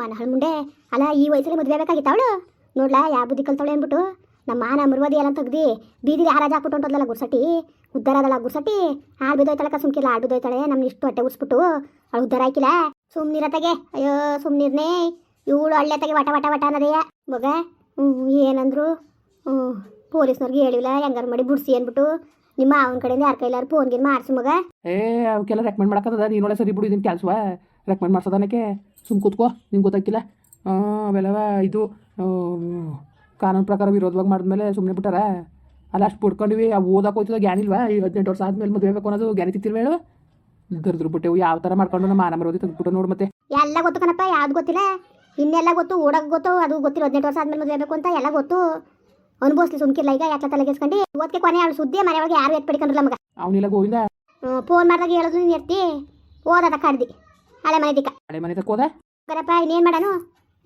ಮನಹಳ್ ಮುಂಡೆ. ಅಲ್ಲ, ಈ ವಯಸ್ಸಲ್ಲಿ ಮದುವೆ ಬೇಕಾಗಿತ್ತ ಅವಳು? ನೋಡ್ಲಾ ಯಾವ ಬುದ್ಧಿ ಕಲ್ತವಳೆ ಅಂದ್ಬಿಟ್ಟು. ನಮ್ಮ ಮಾನ ಮರುವದಿ ಎಲ್ಲ ತೆಗ್ದು ಬೀದಿಲಿ ಹಾರಾಜ್ ಹಾಕ್ಬಿಟ್ಟು ಅಂತದಲ್ಲ ಗುರ್ಸಟ್ಟಿ ಉದ್ದಾರ ಅದಲ್ಲ ಗುರ್ಸಟ್ಟಿ ಹಾಳು ಬಿದ್ದೋಯ್ತಾಳಕ್ಕ ಸುಮ್ಕಿಲ್ಲ ಹಾಳು ಬಿದ್ದೋಯ್ತಾಳೆ. ನಮ್ಮ ಇಷ್ಟು ಹೊಟ್ಟೆ ಉಸ್ಬಿಟ್ಟು ಅವಳು ಉದ್ದಾರ ಹಾಕಿಲ್ಲ. ಸುಮ್ನಿರತ್ತಗೆ ಅಯ್ಯೋ, ಸುಮ್ನಿರ್ನೇ. ಇವಳು ಹಳ್ಳೆತಗೆ ವಟ ವಟ ವಟ ಅನ್ನೋದೆಯ ಮಗ ಏನಂದ್ರು? ಪೊಲೀಸ್ನವ್ರಿಗೆ ಹೇಳಿಲ್ಲ. ಹೆಂಗಾರ ಮಾಡಿ ಬಿಡ್ಸಿ ಅಂದ್ಬಿಟ್ಟು. ನಿಮ್ಮ ಅವನ ಕಡೆಯಿಂದ ಯಾರ ಕೈಲಾರು ಫೋನ್ ಗಿನ್ ಮಾಡಿಸಿ ಮಗ. ಏ ಅವಕ್ಕೆಲ್ಲ ರೆಕಮೆಂಡ್ ಮಾಡಕ್ಕದ ನೀನೊಳೆ ಸರಿ ಬಿಡು ಇದನ್ನ ಕೆಲಸವ? ರೆಕಮೆಂಡ್ ಮಾಡ್ಸೋದನಕ್ಕೆ ಸುಮ್ ಕೂತ್ಕೋ ನಿಂಗೆ ಗೊತ್ತಾಗಿಲ್ಲ ಅವೆಲ್ಲವ ಇದು ಕಾನೂನು ಪ್ರಕಾರ ವಿರೋಧವಾಗಿ ಮಾಡಿದ್ಮೇಲೆ ಸುಮ್ಮನೆ ಬಿಟ್ಟಾರ. ಅಲ್ಲ ಅಷ್ಟು ಬಿಡ್ಕೊಂಡಿವಿ ಆ ಓದಕ್ಕೆ ಹೋಯ್ತದ ಗ್ಯಾನ್ ಇಲ್ವಾ? ಈ ಹದಿನೆಂಟು ವರ್ಷ ಆದ್ಮೇಲೆ ಮದುವೆ ಬೇಕು ಅನ್ನೋದು ಗ್ಯಾನಿ ತಿತ್ತಿಲ್ವ ಹೇಳು? ಬಿಟ್ಟೆವು ಯಾವ ಥರ ಮಾಡ್ಕೊಂಡು ನಮ್ಮ ಮಾನ ಮರೋದಿ ತೆಗೆದ್ಬಿಟ್ಟು ನೋಡು ಮತ್ತೆ. ಎಲ್ಲ ಗೊತ್ತು ಕಣಪ್ಪ ಯಾವ್ದು ಗೊತ್ತಿಲ್ಲ. ಇನ್ನೆಲ್ಲ ಗೊತ್ತು ಓಡಕ್ ಗೊತ್ತು ಅದು ಗೊತ್ತಿಲ್ಲ ಹದಿನೆಂಟು ವರ್ಷ ಆದ್ಮೇಲೆ ಮದುವೆ ಬೇಕು ಅಂತ ಎಲ್ಲ ಗೊತ್ತು. ಅನುಭವಿಸ್ಲಿ ಸುಮ್ಕಿಲ್ಲ ಈಗ ಯಾಕೆ ತಲೆಗೆಸ್ಕೊಂಡು ಇವತ್ತಿಗೆ ಕೊನೆ ಅವಳು ಸುದ್ದಿ ಮನೆ ಒಳಗೆ ಯಾರು ಎತ್ಬಿಡ್ಕೊಂಡ್ರಲ್ಲ ಮಗ. ಅವನಿಲ್ಲ ಗೋವಿಂದ. ಫೋನ್ ಮಾಡಿದಾಗ ಹೇಳೋದು ನೀನು ಎತ್ತಿ. ಓದದ ಕಡ್ದಿ. ಹಳೆ ಮನೆ ದಿಕ್ಕ. ಹಳೆ ಮನೆ ತಕ್ಕೋದ? ಕರಪ್ಪ ಇನ್ನೇನು ಮಾಡೋನು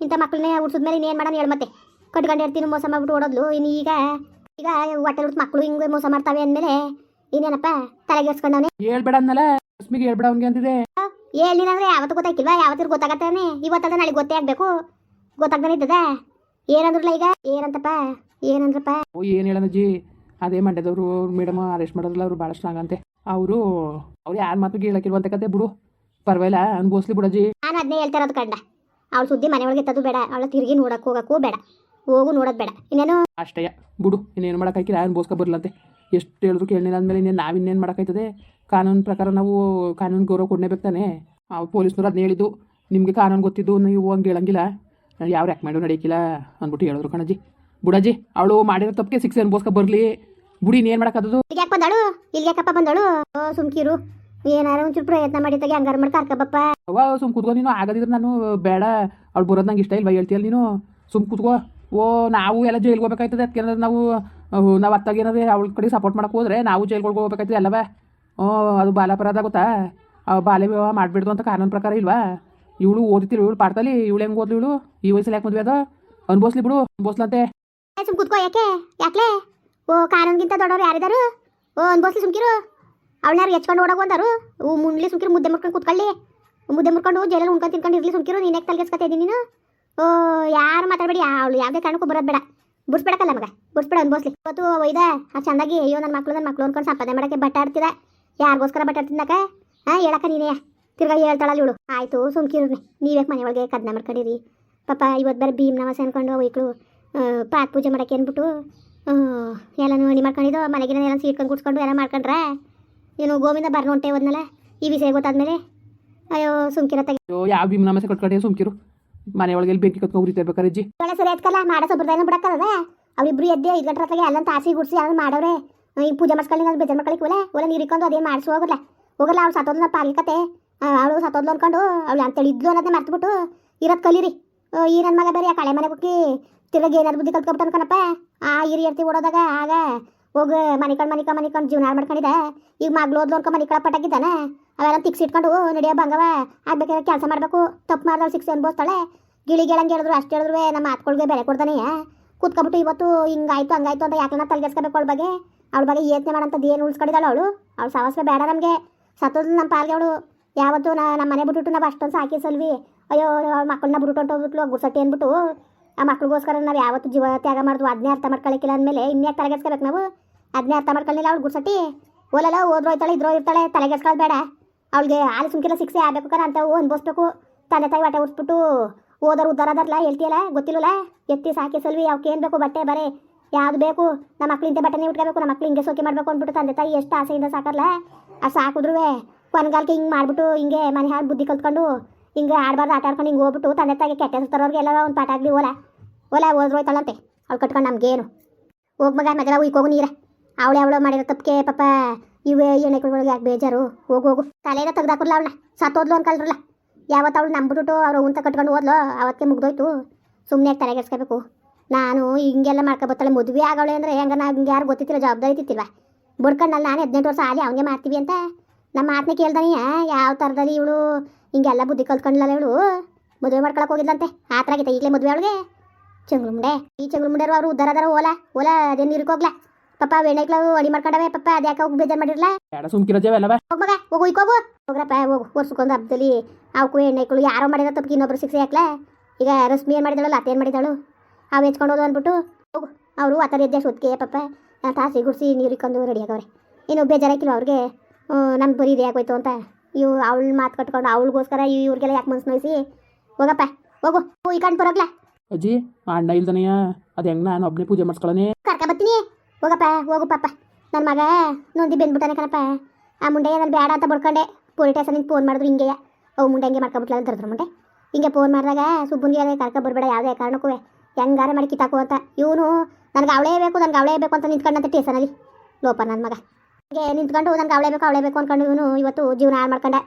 ಇಂಥ ಮಕ್ಕಳನ್ನೇ ಉಡ್ಸಿದ್ಮೇಲೆ ಇನ್ನೇನು ಮಾಡೋಣ ಹೇಳು ಮತ್ತೆ. ಕಟ್ಕೊಂಡು ಇರ್ತೀನಿ ಮೋಸ ಮಾಡ್ಬಿಟ್ಟು ಓಡೋದ್ಲು. ಇನ್ನು ಈಗ ಈಗ ಹೊಟ್ಟೆ ಹುಟ್ಟು ಮಕ್ಕಳು ಹಿಂಗೆ ಮೋಸ ಮಾಡ್ತಾವೆ ಅಂದಮೇಲೆ ಇನ್ನೇನಪ್ಪ ತಲೆಗೆಸ್ಕೊಂಡವನೆ ಹೇಳ್ಬೇಡ ಅನ್ನಲ್ಲ ರಶ್ಮಿಗೆ ಹೇಳ್ಬೇಡ ಅವ್ನಿಗೆ ಅಂತಿದೆ ಹೇಳಿನಂದ್ರೆ ಯಾವತ್ತು ಗೊತ್ತಾಗಿಲ್ವಾ ಯಾವತ್ತಿರು ಗೊತ್ತಾಗತ್ತಾನೆ. ಇವತ್ತಲ್ಲ ನಾಳೆ ಗೊತ್ತೇ ಆಗಬೇಕು. ಗೊತ್ತಾಗ್ದಾನೆ ಇದ್ದದ? ಏನಂದ್ರಲ್ಲ ಈಗ? ಏನಂತಪ್ಪ? ಏನಂದ್ರಪ್ಪ? ಓ ಏನು ಜಿ ಅದೇ ಮಂಡ್ಯದವರು ಮೇಡಮ್ ಅರೆಸ್ಟ್ ಮಾಡೋದ್ರಲ್ಲ ಅವರು ಭಾಳ ಸ್ಟ್ರಾಂಗ್ ಅಂತೆ. ಅವರು ಅವ್ರು ಯಾರ ಮಾತು ಕೇಳಕ್ಕಿರುವಂತ ಕತೆ ಬಿಡು. ಪರವಾಗಿಲ್ಲ ಅನ್ಬೋಸ್ಲಿ ಬಿಡಜ್ಜಿ ನಾನು ಅದನ್ನೇ ಹೇಳ್ತಾ ಇರೋದು ಕಂಡ. ಅವಳು ಸುದ್ದಿ ಮನೆ ಒಳಗೆ ಎತ್ತದು ಬೇಡ ಅವಳ ತಿರುಗಿ ನೋಡಕ್ಕೆ ಹೋಗಕ್ಕೂ ಬೇಡ. ಹೋಗು ನೋಡೋದು ಬೇಡ. ಇನ್ನೇನು? ಅಷ್ಟೇ ಬಿಡು ಇನ್ನೇನು ಮಾಡೋಕ್ಕಾಗಿಲ್ಲ ಅನ್ಬೋಸ್ಕೊ ಬರಲಂತೆ. ಎಷ್ಟು ಹೇಳಿದ್ರು ಕೇಳಿಲ್ಲ ಅಂದಮೇಲೆ ಇನ್ನೇನು ನಾವು ಇನ್ನೇನು ಮಾಡೋಕ್ಕಾಯ್ತದೆ? ಕಾನೂನು ಪ್ರಕಾರ ನಾವು ಕಾನೂನು ಗೌರವ ಕೊಡಲೇಬೇಕು ತಾನೇ? ಆ ಪೊಲೀಸ್ನವ್ರು ಅದನ್ನ ಹೇಳಿದ್ದು. ನಿಮಗೆ ಕಾನೂನು ಗೊತ್ತಿದ್ದು ನೀವು ಹಂಗೆ ಹೇಳಂಗಿಲ್ಲ. ಯಾವ ರೆಕಮೆಂಡು ನಡೆಯಕ್ಕಿಲ್ಲ ಅಂದ್ಬಿಟ್ಟು ಹೇಳಿದ್ರು ಕಣಜ್ಜಿ ಬುಡಜ್ಜಿ ಅವಳು ಮಾಡಿರೋ ತಪ್ಪಿಗೆ ಸಿಕ್ಸ್ ಅನ್ಬೋಸ್ಕ ಬರಲಿ. ಬುಡಿ ಇನ್ನೇನು ಮಾಡೋಕ್ಕಾದದು ಈಗ ಯಾಕೆ ಬಂದಳು? ಇಲ್ಲಿ ಯಾಕಪ್ಪ ಬಂದಳು? ಸುಮ್ಕಿರು. ಏನಾರ ಒಂಚೂರು ಪ್ರಯತ್ನ ಮಾಡಿದಾಗ ಹಂಗಾರ ಮಾಡಿ ಕರ್ಕಬಪ್ಪ ಅವ ಸುಮ್ ಕುತ್ಕೋ ನೀನು ಆಗದಿದ್ರೆ ನಾನು ಬೇಡ. ಅವ್ಳು ಬರೋದು ನಂಗೆ ಇಷ್ಟ ಇಲ್ವಾ ಹೇಳ್ತೀಯಲ್ಲ ನೀನು? ಸುಮ್ ಕುತ್ಕೋ. ಓ ನಾವು ಎಲ್ಲ ಜೈಲ್ಗೆ ಹೋಗ್ಬೇಕಾಯ್ತದೆ. ಅದಕ್ಕೆ ನಾವು ನಾವು ಅತ್ತಾಗ ಏನಾದ್ರೆ ಅವಳ ಕಡೆ ಸಪೋರ್ಟ್ ಮಾಡಕ್ಕೆ ಹೋದ್ರೆ ನಾವು ಜೈಲ್ಗಳಿಗೆ ಹೋಗ್ಬೇಕಾಯ್ತದೆ ಅಲ್ಲವ? ಓ ಅದು ಬಾಲಾಪರಾಧ ಗೊತ್ತಾ? ಬಾಲ್ಯ ವಿವಾಹ ಮಾಡಿಬಿಡ್ದು ಅಂತ ಕಾನೂನು ಪ್ರಕಾರ ಇಲ್ವಾ? ಇವಳು ಓದಿತಿರು ಇವಳು ಪಾಡ್ತಲಿ ಇವಳು ಹೆಂಗ್ ಓದ್ಲಿ ಇವಳು? ಈ ವಯಸ್ಸಲ್ಲಿ ಯಾಕೆ ಮದುವೆ ಅದ ಅನ್ಬೋಸ್ಲಿ ಬಿಡು ಅನ್ಬೋಸ್ಲಂತೆ ಸುಮ್ ಕುತ್ಕೋ ಯಾಕೆ? ಯಾಕ್ಲೆ? ಓ ಕಾನೂನ್ಗಿಂತ ದೊಡ್ಡವ್ರು ಯಾರಿದಾರು? ಓ ಅನ್ಬೋಸ್ಲಿ ಸುಮ್ಕಿರು. ಅವಳನ್ನಾರು ಹೆಚ್ಕೊಂಡು ಓಡಾಗ ಓ ಮುಂಡ್ಲಿ ಸುಮ್ಕಿರು ಮುದ್ದೆ ಮುರ್ಕೊಂಡು ಕೂತ್ಕೊಳ್ಳಿ. ಮುದ್ದೆ ಮುರ್ಕೊಂಡು ಜೈಲಲ್ಲಿ ಉಣ್ಕೊಂಡು ತಿನ್ಕೊಂಡು ಇರ್ಲಿ ಸುಮ್ಕಿರು, ನೀನು ತಲೆಗೆಸ್ಕೊತಾ ಇದ್ದೀನಿ ನೀನು. ಓ, ಯಾರು ಮಾತಾಡಬೇಡಿ, ಅವಳು ಯಾವುದೇ ಕಾರಣಕ್ಕೂ ಬರೋದು ಬೇಡ. ಬಿಡ್ಸ್ಬೇಡಕ್ಕಲ್ಲ ಮಗ, ಬಿಡ್ಸ್ಬೇಡ ಅನ್ಬೋಸ್ಲಿ ಇವತ್ತು ಒಯ್ದ ಆ ಚಂದಾಗಿ, ಅಯ್ಯೋ ನನ್ನ ಮಕ್ಕಳು ನನ್ನ ಮಕ್ಕಳು ಅನ್ಕೊಂಡು ಸಂಪಾದನೆ ಮಾಡೋಕ್ಕೆ ಬಟ್ಟೆ ಆಡ್ತಿದೆ. ಯಾರಿಗೋಸ್ಕರ ಬಟ್ಟೆ ಆಡ್ತಿದ್ದಕ್ಕ ಹಾಂ, ಹೇಳಕ್ಕ ನೀನೇ. ತಿರ್ಗಾ ಹೇಳ್ತಾಳಲ್ಲ ಇವಳು. ಆಯಿತು, ಸುಮ್ಕಿರು ನೀವ್ಯಾಕೆ ಮನೆ ಒಳಗೆ ಕದ್ನ ಮಾಡ್ಕೊಂಡಿರಿ. ಪಾಪ, ಇವತ್ತು ಬೇರೆ ಭೀಮ್ ನಮಸ್ ಅನ್ಕೊಂಡು ವೈಕ್ಳು ಪಾತ್ ಪೂಜೆ ಮಾಡಕ್ಕೆ ಅಂದ್ಬಿಟ್ಟು ಎಲ್ಲನೂ ಅಣಿ ಮಾಡ್ಕೊಂಡಿದ್ದು, ಮನೆಗಿನ ಎಲ್ಲ ಸೀಟ್ಕೊಂಡು ಕುಡ್ಸ್ಕೊಂಡು ಎಲ್ಲ ಮಾಡ್ಕೊಂಡ್ರೆ? ಏನು ಗೋವಿಂದ ಬರ್ನ ಹೊಂಟೆ ಹೋದ್ನಲ್ಲ ಈ ವಿಷಯ ಗೊತ್ತಾದ್ಮೇಲೆ? ಅಯ್ಯೋ ಸುಮ್ಕಿರ ಅಯ್ಯೋ ಯಾವ ಭೀಮ್ ನಮಸ್ತೆ ಕಟ್ಕೊಂಡೆ ಸುಮ್ಕಿರು? ಮನೆ ಒಳಗೆ ಬೆಂಕಿ ಕತ್ಕೊಂಡು ಉರಿತಿರ್ಬೇಕಾರೆ ಅಜ್ಜಿ. ಒಳ್ಳೆ ಸರಿ ಆಯ್ತಲ್ಲ ಮಾಡೋ ಸಂಪ್ರದಾಯನ ಬಿಡಕ್ಕದ ಅವ್ರಿಬ್ರು ಎದ್ದೆ ಐದು ಗಂಟೆ ಹೊತ್ತಿಗೆ ಅಲ್ಲಂತ ಆಸಿ ಗುಡ್ಸಿ ಅದನ್ನ ಮಾಡವ್ರೆ ಈ ಪೂಜೆ ಮಾಡ್ಸ್ಕೊಳ್ಳಿ ನಾನು ಬೇಜಾರು ಮಾಡ್ಕೊಳ್ಳಿ ಕೂಲೆ ಒಲೆ ನೀರು ಇಕ್ಕೊಂಡು ಅದೇನು ಮಾಡಿಸಿ ಹೋಗಲ್ಲ ಹೋಗಲ್ಲ ಅವಳು ಸತ್ತೋದ್ನ ಪಾಲಿಕತೆ ಅವಳು ಸತ್ತೋದ್ಲು ಅನ್ಕೊಂಡು ಅವಳು ಅಂತೇಳಿ ಇದ್ಲು ಅನ್ನೋದನ್ನ ಮರ್ತ್ಬಿಟ್ಟು ಇರೋದು ಕಲೀರಿ. ಈ ನನ್ನ ಮಗ ಬೇರೆ ಕಳೆ ಮನೆಗೆ ಹೋಗಿ ತಿರ್ಗಿ ಏನಾದ್ರು ಬುದ್ಧಿ ಕಲ್ತ್ಕೊಬಿಟ್ಟು ಅನ್ಕೊಂಡಪ್ಪ ಆ ಹಿರಿಯರ್ತಿ ಓಡೋದಾಗ ಆಗ ಹೋಗ, ಮನಿಕೊಂಡು ಮನಿಕೊಂಡು ಮನಿಕೊಂಡು ಜೀವನ ಮಾಡ್ಕೊಂಡಿದ್ದೆ. ಈಗ ಮಗ್ಳು ಓದ್ಲು ಮನಿಕಳ ಮನೆ ಪಟಾಕಿದ್ದಾನೆ ಅವೆಲ್ಲ ತಿಕ್ಸಿ ಇಟ್ಕೊಂಡು ನಡೆಯೋ ಬಂಗವ ಆಗ್ಬೇಕಾದ್ರೆ ಕೆಲಸ ಮಾಡಬೇಕು. ತಪ್ಪು ಮಾಡಿದ್ರೆ ಸಿಕ್ಸ್ ಅನ್ಬೋಸ್ತಾಳೆ ಗಿಳಿ ಗೆಳಂಗೆ ಹೇಳಿದ್ರು, ಅಷ್ಟು ಹೇಳಿದ್ರು ನಮ್ಮ ಮಾತುಗಳಿಗೆ ಬೆಲೆ ಕೊಡ್ತಾನೆ ಕೂತ್ಕೊಬಿಟ್ಟು ಇವತ್ತು ಹಿಂಗಾಯ್ತು, ಹಂಗಾಯ್ತು ಅಂತ ಯಾಕೆ ತಲೆಗೆಸ್ಕೋಬೇಕು ಅವಳ ಬಗ್ಗೆ. ಅವಳ ಬಗ್ಗೆ ಯೋಚನೆ ಮಾಡೋಂಥದ್ದು ಏನು ಉಳಿಸ್ಕೊಂಡಿದ್ದಾಳು ಅವಳು. ಅವಳು ಸಾವಸ್ವೇ ಬೇಡ ನಮಗೆ. ಸತ್ತೋದು ನಮ್ಮ ಪಾಲ್ಗೆ ಅವಳು. ಯಾವತ್ತು ನಾ ನಮ್ಮ ಮನೆ ಬಿಟ್ಬಿಟ್ಟು ನಾವು ಅಷ್ಟೊಂದು ಸಾಕಿ ಸಲ್ವಿ ಅಯ್ಯೋ, ಅವಳ ಮಕ್ಕಳನ್ನ ಬಿಟ್ಬಿಟ್ಟು ಹೋಗ್ಬಿಟ್ಲು ಗುರ್ಸಟ್ಟಿ ಅಂದ್ಬಿಟ್ಟು. ಆ ಮಕ್ಳಿಗೋಸ್ಕರ ನಾವು ಯಾವತ್ತು ಜೀವ ತ್ಯಾಗ ಮಾಡಿದ್ವು ಅದನ್ನೇ ಅರ್ಥ ಮಾಡ್ಕೊಳಕ್ಕಿಲ್ಲ ಅಂದಮೇಲೆ ಇನ್ಯಾಕೆ ತಲೆಗೆಸ್ಕೋಬೇಕು ನಾವು? ಅದನ್ನೇ ಅರ್ಥ ಮಾಡ್ಕೊಳ್ಳಿಲ್ಲ ಅವ್ಳು ಗುಡ್ಸಟ್ಟಿ? ಓಲಲ್ಲ ಓದ್ರೋ ಇರ್ತಾಳೆ, ಇದ್ರೋ ಇರ್ತಾಳೆ ತಲೆಗೆಸ್ಕೊಳ್ಳೋದು ಬೇಡ. ಅವಳಿಗೆ ಆಲಿ ಸುಮ್ಕಿಲ್ಲ ಶಿಕ್ಷೆ ಆಗಬೇಕು ಕಣ ಅಂತ ಅನ್ಭವಿಸ್ಬೇಕು. ತಂದೆ ತಾಯಿ ಬಟ್ಟೆ ಉಡ್ಸ್ಬಿಟ್ಟು ಓದೋರು, ಉದ್ದಾರ ಅದಾರಲ್ಲ ಹೇಳ್ತೀಯಲ್ಲ ಗೊತ್ತಿಲ್ಲಲ್ಲ ಎತ್ತಿ ಸಾಕಿ ಸಲ್ವಿ ಅವಕ್ಕೆ ಏನು ಬೇಕು ಬಟ್ಟೆ, ಬರೆ, ಯಾವ್ದು ಬೇಕು? ನಮ್ಮ ಮಕ್ಳಿಂದ ಬಟ್ಟೆನೇ ಉಟ್ಕೋಬೇಕು ನಮ್ಮ ಮಕ್ಳು ಹಿಂಗೆ ಸೋಕೆ ಮಾಡಬೇಕು ಅಂದ್ಬಿಟ್ಟು ತಂದೆ ತಾಯಿ ಎಷ್ಟು ಆಸೆಯಿಂದ ಸಾಕಲ್ಲ ಅದು ಸಾಕಿದ್ರು ಕೊನೆಗಾಲಕ್ಕೆ ಹಿಂಗೆ ಮಾಡ್ಬಿಟ್ಟು ಹಿಂಗೆ ಮನೆ ಹಾಳು ಬುದ್ಧಿ ಕಲ್ತ್ಕೊಂಡು ಹಿಂಗೆ ಆಡಬಾರ್ದು, ಆಟ ಆಡ್ಕೊಂಡು ಹಿಂಗೆ ಹೋಗ್ಬಿಟ್ಟು ತಂದೆ ತಾಯಿಗೆ ಕೆಟ್ಟ ತರೋರ್ಗೆಲ್ಲ ಒಂದು ಪಾಠ ಆಗಲಿ ಓಲ. ಓಲ ಓದ್ರೋಯ್ತಾಳಂತೆ ಅವ್ಳು ಕಟ್ಕೊಂಡು ನಮ್ಗೇನು. ಹೋಗಿ ಮಗ ಮಗಳ ಹೋಗು ನೀರ. ಅವಳೆ, ಅವಳು ಮಾಡಿರೋ ತಪ್ಪಿಗೆ ಪಾಪ ಇವೆ ಎಣ್ಣೆಗಳಿಗೆ ಯಾಕೆ ಬೇಜಾರು? ಹೋಗು ಹೋಗು. ತಲೆನ ತೆಗ್ದಾಕಲ್ಲ ಅವಳನ್ನ. ಸತ್ತೋದ್ಲು ಅನ್ಕಲ್ರಲ್ಲ ಯಾವತ್ತು ಅವಳು ನಂಬಿಬಿಟ್ಟು ಅವ್ರು ಉಂತ ಕಟ್ಕೊಂಡು ಹೋದ್ಲು ಅವತ್ತೇ ಮುಗ್ದೋಯ್ತು. ಸುಮ್ಮನೆ ತಲೆಗೆಡ್ಸ್ಕೋಬೇಕು ನಾನು ಹಿಂಗೆಲ್ಲ ಮಾಡ್ಕೊಬತ್ತಾಳೆ. ಮದುವೆ ಆಗವಳೆ ಅಂದರೆ ಹೆಂಗ ನಾ ಹಿಂಗೆ ಯಾರು ಗೊತ್ತಿತ್ತಿಲ್ಲ, ಜವಾಬ್ದಾರಿ ಇತ್ತಿಲ್ವ ಬಡ್ಕೊಂಡಲ್ಲ ನಾನು ಹದಿನೆಂಟು ವರ್ಷ ಆಲಿ, ಅವನಿಗೆ ಮಾಡ್ತೀವಿ ಅಂತ ನಮ್ಮ ಮಾತನ್ನ ಕೇಳ್ದಾನೆ ಯಾವ ಥರದಲ್ಲಿ ಇವಳು? ಹಿಂಗೆಲ್ಲ ಬುದ್ಧಿ ಕಲ್ತ್ಕೊಂಡ್ಲಲ್ಲ ಇವಳು? ಮದುವೆ ಮಾಡ್ಕೊಳಕ್ಕೆ ಹೋಗಿದ್ಲಂತೆ. ಆ ಥರ ಆಗೈತೆ ಈಗಲೇ ಮದುವೆ ಅವಳಿಗೆ. ಚಂಗ್ಳುಮುಂಡೆ ಈ ಚಂಗ್ಳುಮುಂಡೆರು ಅವರು ಉದ್ದಾರ ಅದಾರ ಓಲ ಓಲ ಅದೇ ನೀರಿಗೆ ಹೋಗ್ಲಾ? ಪಪ್ಪ ವೆಣ್ಣೆಕ್ಲ ಅಡಿ ಮಾಡ್ಕೊಂಡವೆ ಪಪ್ಪ ಅದ್ಯಾಕೆ ಹೋಗಿ ಬೇಜಾರು ಮಾಡಿರ್ಲ? ಬೇಡ ಸುಮ್ಕಿರೋಜಾವೆಲ್ಲವ ಹೋಗ್ ಮಗ ಹೋಗು ಇಕ್ಕೋಗು. ಹೋಗ್ರಪ್ಪ ಹೋಗು. ವರ್ಷಕ್ಕೊಂದು ಹಬ್ಬದಲ್ಲಿ ಅವಕ್ಕೂ ಎಣ್ಣೆಗಳು ಯಾರೋ ಮಾಡಿರೋ ತಪ್ಪಿಗೆ ಇನ್ನೊಬ್ರು ಸಿಕ್ಸಿ ಹಾಕ್ಲ? ಈಗ ರಶ್ಮಿ ಏನು ಮಾಡಿದಳು ಅತ್ತೇನು ಮಾಡಿದಳು? ಅವು ಹೆಚ್ಕೊಂಡು ಹೋದು ಅಂದ್ಬಿಟ್ಟು ಹೋಗು. ಅವರು ಆ ಥರ ಎದ್ದೆ ಅಷ್ಟೊತ್ತಿಗೆ ಪಪ್ಪ ತಾಸಿ ಗುಡಿಸಿ ನೀರು ಇಕ್ಕೊಂಡು ರೆಡಿ ಆಗವ್ರೆ. ಇನ್ನು ಬೇಜಾರಾಕಿಲ್ವ ಅವ್ರಿಗೆ? ನಮ್ಮ ಬರೀ ಇದು ಯಾಕೋಯ್ತು ಅಂತ. ಇವು ಅವಳು ಮಾತು ಕಟ್ಕೊಂಡು ಅವಳಿಗೋಸ್ಕರ ಇವ್ರಿಗೆಲ್ಲ ಯಾಕೆ ಮನ್ಸು ನೋಯಿಸಿ? ಹೋಗಪ್ಪ ಹೋಗು. ಈ ಕಣ್ ಬರೋಗ್ಲ ಅಜ್ಜಿ ಅಣ್ಣ ಇಲ್ದನೆಯ ಅದು ಹೆಂಗೆ ನಾನು ಒಬ್ಬನೇ ಪೂಜೆ ಮಾಡಿಸ್ಕೊಳ್ಳೋನೆ ಕರ್ಕ ಬರ್ತೀನಿ. ಹೋಗಪ್ಪ ಹೋಗು ಪಾಪ. ನನ್ನ ಮಗ ನೊಂದಿ ಬೆಂದ್ಬಿಟ್ಟಾನೆ ಕಣಪ್ಪ. ಆ ಮುಂಡೆ ನಾನು ಬೇಡ ಅಂತ ಬಡ್ಕೊಂಡೆ. ಪೊಲೀಸ್ ಸ್ಟೇಷನಿಗೆ ಫೋನ್ ಮಾಡಿದ್ರು ಹಿಂಗೆ ಅವು ಮುಂಡೆ ಹಿಂಗೆ ಮಾಡ್ಕೊಬಿಟ್ಲ ಅಂತ ತರ್ದ್ರು ಮುಂಡೆ. ಹಿಂಗೆ ಫೋನ್ ಮಾಡಿದಾಗ ಸುಬ್ಬನಿಗೆ ಕರ್ಕ ಬರಬೇಡ ಯಾವುದೇ ಕಾರಣಕ್ಕೂ ಹೆಂಗಾರ ಮಾಡಿ ಕಿತ್ತಾಕು ಅಂತ. ಇವನು ನನಗೆ ಅವಳೇ ಬೇಕು ನನಗೆ ಅವಳೇ ಬೇಕು ಅಂತ ನಿಂತ್ಕೊಂಡಂತ ಟೇಷನಲ್ಲಿ ಲೋಪ ನನ್ನ ಮಗ. ನಿಂತ್ಕೊಂಡು ನನಗೆ ಅವಳೇ ಬೇಕು ಅವಳೇ ಬೇಕು ಅಂದ್ಕೊಂಡು ಇವನು ಇವತ್ತು ಜೀವನ ಹಾಳು ಮಾಡ್ಕೊಂಡೆ.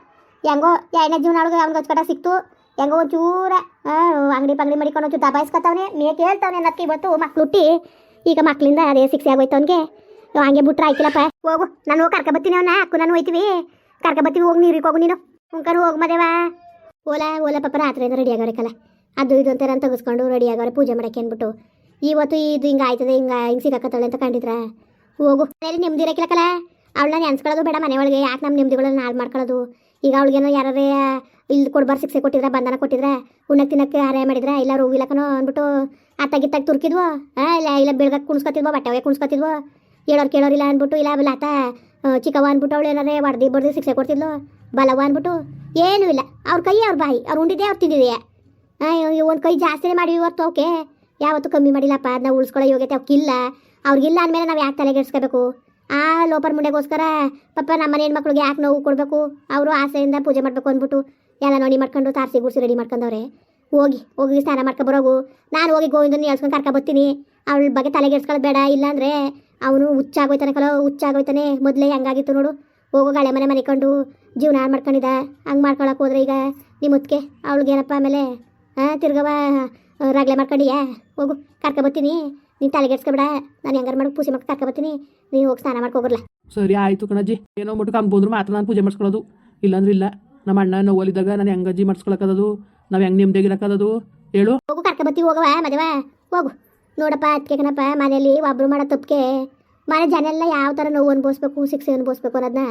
ಹೆಂಗೋ ಎರಡನೇ ಜೀವನ ಒಳಗೆ ಅವ್ನಿಗೆ ಹಚ್ಕಟ ಸಿಕ್ತು. ಹೆಂಗೋ ಒಂಚೂರ ಅಂಗಡಿ ಪಂಗಡಿ ಮಡಿಕೊಂಡು ಒಂಚೂರು ದಬಾಯಿಸ್ಕೊತಾವನೆ ಮೇ ಕೇಳ್ತಾವನೆ ಅನ್ನಕ್ಕೆ ಇವತ್ತು ಮಕ್ಳು ಹುಟ್ಟಿ. ಈಗ ಮಕ್ಳಿಂದ ಅದೇ ಸಿಕ್ಸಿ ಆಗೋಯ್ತು ಅವನಿಗೆ. ಹಂಗೆ ಬಿಟ್ರೆ ಆಯ್ತಿಲ್ಲಪ್ಪ. ಹೋಗು, ನಾನು ಹೋಗಿ ಕರ್ಕ ಬರ್ತೀನಿ ಅವನ, ಅಕ್ಕು ನಾನು ಹೋಯ್ತೀವಿ. ಕರ್ಕೊ ಬರ್ತೀವಿ, ಹೋಗಿ, ನೀರಿಗೆ ಹೋಗು ನೀನು. ಹುಂಕರು ಹೋಗಿ ಮದೇವಾ. ಓಲಾ ಓಲಾ ಪಾಪ ರಾತ್ರಿಯಿಂದ ರೆಡಿ ಆಗವ್ರೆ ಕಲ ಅದು ಇದು ಅಂತ ನಾನು ತೆಗೆಸ್ಕೊಂಡು ರೆಡಿ ಆಗೋರೆ ಪೂಜೆ ಮಾಡಕ್ಕೆ ಅಂದ್ಬಿಟ್ಟು. ಇವತ್ತು ಇದು ಹಿಂಗೆ ಆಯ್ತದೆ ಹಿಂಗೆ ಹಿಂಗೆ ಸಿಗಾಕತ್ತಾಳೆ ಅಂತ ಕಂಡಿದ್ರ? ಹೋಗು, ಮನೇಲಿ ನೆಮ್ಮದಿ ಇರಕ್ಕಿಲ್ಲಕಲ್ಲ ಅವಳನ್ನ ನೆನ್ಸ್ಕೊಳ್ಳೋದು ಬೇಡ ಮನೆ ಒಳಗೆ ಯಾಕೆ ನಮ್ಮ ನೆಮ್ಮದಿಗಳನ್ನ ಹಾಳು ಮಾಡ್ಕೊಳ್ಳೋದು? ಈಗ ಅವಳಿಗೇನೋ ಯಾರೇ ಇಲ್ಲಿ ಕೊಡ್ಬಾರ್ ಶಿಕ್ಷೆ ಕೊಟ್ಟಿದ್ರೆ ಬಂಧನ ಕೊಟ್ಟಿದ್ರೆ ಉಣ್ಣಕ್ಕೆ ತಿನ್ನಕ್ಕೆ ಆರಾಯ ಮಾಡಿದ್ರೆ ಇಲ್ಲ ರೋಗಿಲಕ್ಕನೋ ಅಂದ್ಬಿಟ್ಟು ಅತ್ತಾಗಿತ್ತಾಗ ತುರ್ಕಿದ್ವು? ಆ, ಇಲ್ಲ ಇಲ್ಲ ಬೆಳಗ್ಗೆ ಕುಣಿಸ್ಕೊತಿದ್ವೋ ಬಟ್ಟೆ ಒಳಗೆ ಕುಣಿಸ್ಕೊತಿದ್ವೋ ಹೇಳೋರು ಕೇಳೋರಿಲ್ಲ ಅಂದ್ಬಿಟ್ಟು ಇಲ್ಲ ಆಮೇಲೆ ಆತ ಆ, ಚಿಕ್ಕವ್ವ ಅಂದ್ಬಿಟ್ಟು ಅವಳು ಏನಾರೇ ಬಡ್ದಿ ಬಡ್ದು ಶಿಕ್ಷೆ ಕೊಡ್ತಿದ್ಲು? ಬಲವ ಅಂದ್ಬಿಟ್ಟು ಏನೂ ಇಲ್ಲ. ಅವ್ರ ಕೈ ಅವ್ರ ಬಾಯಿ ಅವ್ರು ಉಂಡಿದ್ದೆ ಅವ್ರು ತಿಂದಿದೆಯಾ. ಒಂದು ಕೈ ಜಾಸ್ತಿನೇ ಮಾಡಿವಿ ಇವತ್ತು ಓಕೆ ಯಾವತ್ತೂ ಕಮ್ಮಿ ಮಾಡಿಲ್ಲಪ್ಪ ಅದನ್ನ ಉಳಿಸ್ಕೊಳ್ಳೋ ಯೋಗ್ಯತೆ ಅವಕ್ಕಿಲ್ಲ ಅವ್ರಿಗಿಲ್ಲ ಅಂದಮೇಲೆ ನಾವು ಯಾಕೆ ತಲೆಗೆಡ್ಸ್ಕೋಬೇಕು? ಆ, ಲೋಪರ್ ಮುಂಡೆಗೋಸ್ಕರ ಪಾಪ ನಮ್ಮನೆ ಹೆಣ್ಮಕ್ಳಿಗೆ ಯಾಕೆ ನೋವು ಕೊಡಬೇಕು? ಅವರು ಆಸೆಯಿಂದ ಪೂಜೆ ಮಾಡಬೇಕು ಅಂದ್ಬಿಟ್ಟು ಎಲ್ಲ ನೋಡಿ ಮಾಡ್ಕೊಂಡು ತಾರಸಿ ಗುಡಿಸಿ ರೆಡಿ ಮಾಡ್ಕೊಂಡವ್ರೆ. ಹೋಗಿ ಹೋಗಿ ಸ್ನಾನ ಮಾಡ್ಕೊಬರೋಗು ಬರೋಗು. ನಾನು ಹೋಗಿ ಗೋವಿಂದನ ಎಳ್ಸ್ಕೊಂಡು ಕರ್ಕೊ ಬರ್ತೀನಿ. ಅವಳ ಬಗ್ಗೆ ತಲೆಗೆಡ್ಸ್ಕೊಳ್ಳೋದು ಬೇಡ, ಇಲ್ಲಾಂದರೆ ಅವನು ಹುಚ್ಚಾಗೋಯ್ತಾನೆ ಕಲೋ, ಹುಚ್ಚಾಗೋಯ್ತಾನೆ. ಮೊದಲೇ ಹಂಗಾಗಿತ್ತು ನೋಡು. ಹೋಗೋ ಗಳೆ ಮನೆ ಮನೆಕೊಂಡು ಜೀವನ ಹಾಳು ಮಾಡ್ಕೊಂಡಿದ್ದ. ಹಂಗೆ ಮಾಡ್ಕೊಳಕ್ಕೆ ಹೋದ್ರೆ ಈಗ ನಿಮ್ಮ ಅವಳಿಗೆ ಅವಳಿಗೇನಪ್ಪ ಆಮೇಲೆ ಹಾಂ ತಿರ್ಗವ ರಗಳೆ ಮಾಡ್ಕೊಂಡಿಯಾ? ಹೋಗು, ಕರ್ಕೊ ಬರ್ತೀನಿ. ನೀನು ತಲೆಗೆಡ್ಸ್ಕೊಬೇಡ ನಾನು ಹೆಂಗಾರ ಮಾಡಿ ಪೂಜೆ ಮಾಡ್ಕೊ ಕರ್ಕೊಬತ್ತೀನಿ ನೀನು ಹೋಗಿ ಸ್ನಾನ ಮಾಡ್ಕೋಗ್ರಲ್ಲ ಸರಿ ಆಯ್ತು ಕಣಜ್ಜಿ. ಏನೋ ಮಟ್ಟಕ್ಕೆ ಹಂಗೆ ಬಂದ್ರು ಮಾತ್ರ ನಾನು ಪೂಜೆ ಮಾಡಿಸ್ಕೊಳ್ಳೋದು. ಇಲ್ಲಾಂದ್ರೆ ಇಲ್ಲ. ನಮ್ಮ ಅಣ್ಣ ನೋವಲ್ಲಿದ್ದಾಗ ನಾನು ಹೆಂಗಜ್ಜಿ ಮಾಡಿಸ್ಕೊಳಕ್ಕದದು? ನಾವು ಹೆಂಗೆ ಇರಕದು ಹೇಳು. ಹೋಗು ಕರ್ಕ ಬತ್ತಿ ಹೋಗವ ಮದುವ ಹೋಗು. ನೋಡಪ್ಪ ಅದಕ್ಕೆ ಕಣಪ್ಪ ಮನೆಯಲ್ಲಿ ಒಬ್ರು ಮಾಡೋ ತಪ್ಪಿಗೆ. ಮನೆ ಜನ ಎಲ್ಲ ಯಾವ ಥರ ನೋವು ಅನ್ಭವಿಸ್ಬೇಕು ಶಿಕ್ಷೆ ಅನ್ಭವಿಸ್ಬೇಕು ಅನ್ನೋದನ್ನ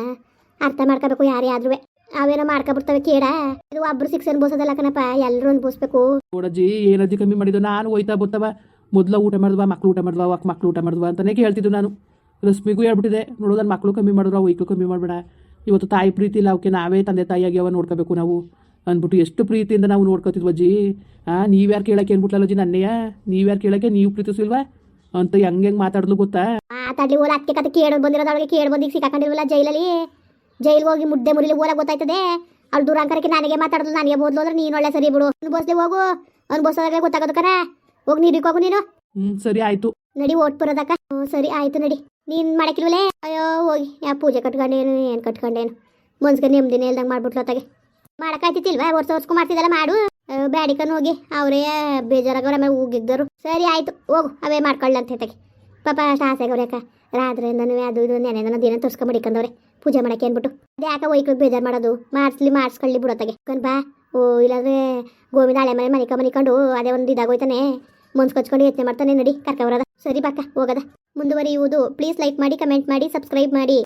ಅರ್ಥ ಮಾಡ್ಕೋಬೇಕು ಯಾರೇ ಆದ್ರೂ. ಅವೇನೋ ಮಾಡ್ಕೊಬಿಡ್ತವೆ ಕೇಡ. ಇದು ಒಬ್ರು ಶಿಕ್ಷೆ ಅನ್ಭವಿಸೋದಲ್ಲ ಕಣಪ್ಪ ಎಲ್ಲರೂ ಅನ್ಭವಿಸ್ಬೇಕು. ನೋಡಜ್ಜಿ ಏನಜ್ಜಿ ಕಮ್ಮಿ ಮಾಡಿದ್ದು? ನಾನು ಹೋಯ್ತಾ ಬತ್ತವ. ಮೊದಲ ಊಟ ಮಾಡಿದ್ವಾ, ಮಕ್ಳು ಊಟ ಮಾಡಿದ್ವಾ ಅಕ್ಕ ಮಕ್ಳು ಊಟ ಮಾಡಿದ್ವಾ ಅಂತಲೇ ಹೇಳ್ತಿದ್ದು ನಾನು. ರಶ್ಮಿಗೂ ಹೇಳ್ಬಿಟ್ಟಿದೆ, ನೋಡು ಮಕ್ಕಳು ಕಮ್ಮಿ ಮಾಡಿದ್ರು ಅವು ಕಮ್ಮಿ ಮಾಡಬೇಡ. ಇವತ್ತು ತಾಯಿ ಪ್ರೀತಿ ಇಲ್ಲ, ಅವಕ್ಕೆ ನಾವೇ ತಂದೆ ತಾಯಿಯಾಗಿ ಅವ ನೋಡ್ಕೋಬೇಕು ನಾವು ಅಂದ್ಬಿಟ್ಟು ಎಷ್ಟು ಪ್ರೀತಿಯಿಂದ ನಾವು ನೋಡ್ಕೋತಿದ್ವ ಅಜ್ಜಿ. ಹಾಂ ನೀವ್ಯಾರು ಕೇಳಕ್ಕೆ ಏನ್ಬಿಟ್ಲಲ್ಲ ಅಜ್ಜಿ ನನ್ನೆಯ? ನೀವ್ಯಾರು ಕೇಳಕ್ಕೆ, ನೀವು ಪ್ರೀತಿಸಿಲ್ವಾ? ಅಂತ ಹೆಂಗೆ ಹೆಂಗೆ ಮಾತಾಡಿದ್ಲು ಗೊತ್ತಾ? ಮಾತಾಡ್ಲಿ ಓಲ ಅದಕ್ಕೆ ಕತೆ ಕೇಳಿ ಬಂದಿರೋದು ಅವಳಿಗೆ ಕೇಳಿ ಬಂದಿಗೆ ಸಿಕ್ಕಾಕೊಂಡಿರಲಿಲ್ಲ ಜೈಲಲ್ಲಿ? ಜೈಲ್ಗೆ ಹೋಗಿ ಮುದ್ದೆ ಮುರಿಲಿ ಓಲ ಗೊತ್ತಾಯ್ತದೆ? ಅವ್ಳು ದೂರಾಂಕರಕ್ಕೆ ನನಗೆ ಮಾತಾಡಿದ್ಲು ನನಗೆ ಬೋದ್ಲು ಅಂದ್ರೆ ನೀನು ಒಳ್ಳೆ ಸರಿ ಬಿಡು. ಅನ್ಬೋಸ್ಲಿ ಹೋಗು. ಅನ್ಬೋಸ್ ಗೊತ್ತಾಗೋದು ಕರ. ಹೋಗಿ ನೀರಿಗೆ ಹೋಗು ನೀನು. ಹ್ಮ್ ಸರಿ ಆಯ್ತು. ನಡಿ ಓಟ್ ಬರೋದಕ್ಕ. ಹ್ಞೂ ಸರಿ ಆಯ್ತು ನಡಿ. ನೀನ್ ಮಾಡಕ್ಕಿಲ್ವಲೇ? ಅಯ್ಯೋ ಹೋಗಿ. ಯಾ ಪೂಜೆ ಕಟ್ಕೊಂಡೇನು ಏನು ಕಟ್ಕೊಂಡೇನು ಮನ್ಸ್ಗೆ ನೆಮ್ಮದಿನೇ ಇಲ್ದಂಗೆ ಮಾಡ್ಬಿಟ್ಲು ಅತ್ತಾಗೆ. ಮಾಡಕ್ಕಾಯ್ತಿಲ್ವಾ ವರ್ಷ ವರ್ಷಕ್ಕೂ ಮಾಡ್ತಿದ್ದಲ್ಲ ಮಾಡು. ಬ್ಯಾಡಿಕನ್ ಹೋಗಿ ಅವರೇ ಬೇಜಾರಾಗವ್ರ ಆಮೇಲೆ ಹೋಗಿದ್ದರು ಸರಿ ಆಯ್ತು ಹೋಗು ಅವೇ ಮಾಡ್ಕೊಳ್ಳಂತ ಹೇಳ್ತಾಗೆ ಪಾಪ ಅಷ್ಟು ಆಸೆ ಅವ್ರೆ ರಾತ್ರಿಯಿಂದನೂ ಅದು ಇದು ನೆನೆದನ ದಿನ ತೋರ್ಸ್ಕೊಂಡ್ ಮಡಿಕಂದವ್ರೆ. ಪೂಜೆ ಮಾಡಕ್ಕೆ ಅಂದ್ಬಿಟ್ಟು ಅದೇ ಯಾಕೆ ಒಯ್ಕೊಂಡು ಬೇಜಾರು ಮಾಡೋದು. ಮಾಡಿಸ್ಲಿ ಮಾಡಿಸ್ಕೊಳ್ಳಿ ಬಿಡೋತ್ತಾಗೆ ಕಣ್ ಬಾ. ಓ ಇಲ್ಲಾಂದ್ರೆ ಗೋವಿಂದ ಹಳೆ ಮನೆ ಮನಿಕ ಮನಿಕೊಂಡು ಅದೇ ಒಂದು ಇದಾಗೋಯ್ತಾನೆ. ಮನ್ಸ್ ಕಚ್ಕೊಂಡು ಯೋಚನೆ ಮಾಡ್ತಾನೆ ನಡಿ ಕರ್ಕ ಬರೋದ ಸರಿ ಬಾಕ ಹೋಗದ. ಮುಂದುವರಿಯುವುದು ಪ್ಲೀಸ್ ಲೈಕ್ ಮಾಡಿ ಕಮೆಂಟ್ ಮಾಡಿ ಸಬ್ಸ್ಕ್ರೈಬ್ ಮಾಡಿ.